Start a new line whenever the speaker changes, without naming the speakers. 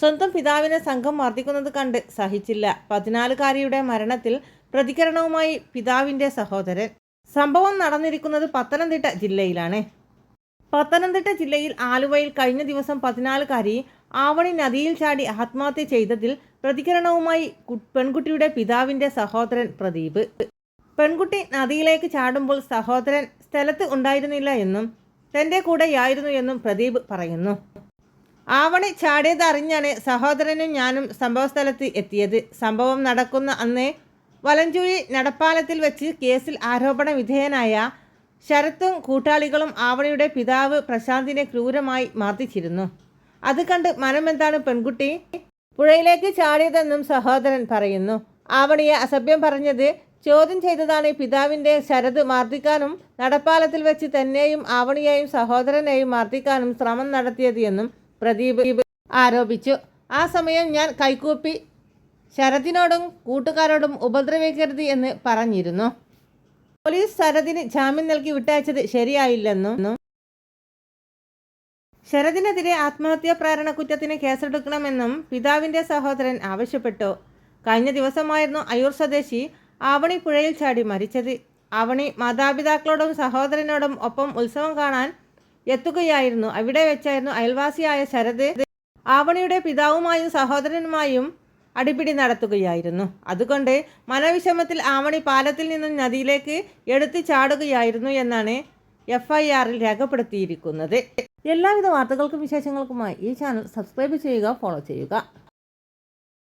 സ്വന്തം പിതാവിനെ സംഘം മർദ്ദിക്കുന്നത് കണ്ട് സഹിച്ചില്ല. പതിനാലുകാരിയുടെ മരണത്തിൽ പ്രതികരണവുമായി പിതാവിന്റെ സഹോദരൻ. സംഭവം നടന്നിരിക്കുന്നത് പത്തനംതിട്ട ജില്ലയിലാണ്. പത്തനംതിട്ട ജില്ലയിൽ ആലുവയിൽ കഴിഞ്ഞ ദിവസം പതിനാലുകാരി ആവണി നദിയിൽ ചാടി ആത്മഹത്യ ചെയ്തതിൽ പ്രതികരണവുമായി പെൺകുട്ടിയുടെ പിതാവിന്റെ സഹോദരൻ പ്രദീപ്. പെൺകുട്ടി നദിയിലേക്ക് ചാടുമ്പോൾ സഹോദരൻ സ്ഥലത്ത് ഉണ്ടായിരുന്നില്ല എന്നും തന്റെ കൂടെയായിരുന്നു എന്നും പ്രദീപ് പറയുന്നു. ആവണി ചാടിയത് അറിഞ്ഞാണ് സഹോദരനും ഞാനും സംഭവസ്ഥലത്ത് എത്തിയത്. സംഭവം നടക്കുന്ന അന്ന് വലഞ്ചുഴി നടപ്പാലത്തിൽ വെച്ച് കേസിൽ ആരോപണ വിധേയനായ ശരത്തും കൂട്ടാളികളും ആവണിയുടെ പിതാവ് പ്രശാന്തിനെ ക്രൂരമായി മർദ്ദിച്ചിരുന്നു. അത് കണ്ട് മനമെന്താണ് പെൺകുട്ടി? പുഴയിലേക്ക് ചാടിയതെന്നും സഹോദരൻ പറയുന്നു. ആവണിയെ അസഭ്യം പറഞ്ഞത് ചോദ്യം ചെയ്തതാണ് പിതാവിന്റെ ശരത് മർദ്ദിക്കാനും നടപ്പാലത്തിൽ വെച്ച് തന്നെയും ആവണിയെയും സഹോദരനെയും മർദ്ദിക്കാനും ശ്രമം നടത്തിയത് എന്നും പ്രദീപ് ആരോപിച്ചു. ആ സമയം ഞാൻ കൈകൂപ്പി ശരതിനോടും കൂട്ടുകാരോടും ഉപദ്രവിക്കരുത് എന്ന് പറഞ്ഞിരുന്നു. പോലീസ് ശരതിന് ജാമ്യം നൽകി വിട്ടയച്ചത് ശരിയായില്ലെന്നും ശരതിനെതിരെ ആത്മഹത്യാ പ്രേരണ കുറ്റത്തിന് കേസെടുക്കണമെന്നും പിതാവിന്റെ സഹോദരൻ ആവശ്യപ്പെട്ടു. കഴിഞ്ഞ ദിവസമായിരുന്നു അയ്യൂർ സ്വദേശി ആവണി പുഴയിൽ ചാടി മരിച്ചത്. ആവണി മാതാപിതാക്കളോടും സഹോദരനോടും ഒപ്പം ഉത്സവം കാണാൻ എത്തുകയായിരുന്നു. അവിടെ വെച്ചായിരുന്നു അയൽവാസിയായ ശരത് ആവണിയുടെ പിതാവുമായും സഹോദരനുമായും അടിപിടി നടത്തുകയായിരുന്നു. അതുകൊണ്ട് മനവിഷമത്തിൽ ആവണി പാലത്തിൽ നിന്നും നദിയിലേക്ക് എടുത്തു ചാടുകയായിരുന്നു എന്നാണ് എഫ് ഐ ആറിൽ രേഖപ്പെടുത്തിയിരിക്കുന്നത്. എല്ലാവിധ വാർത്തകൾക്കും വിശേഷങ്ങൾക്കുമായി ഈ ചാനൽ സബ്സ്ക്രൈബ് ചെയ്യുക ഫോളോ ചെയ്യുക.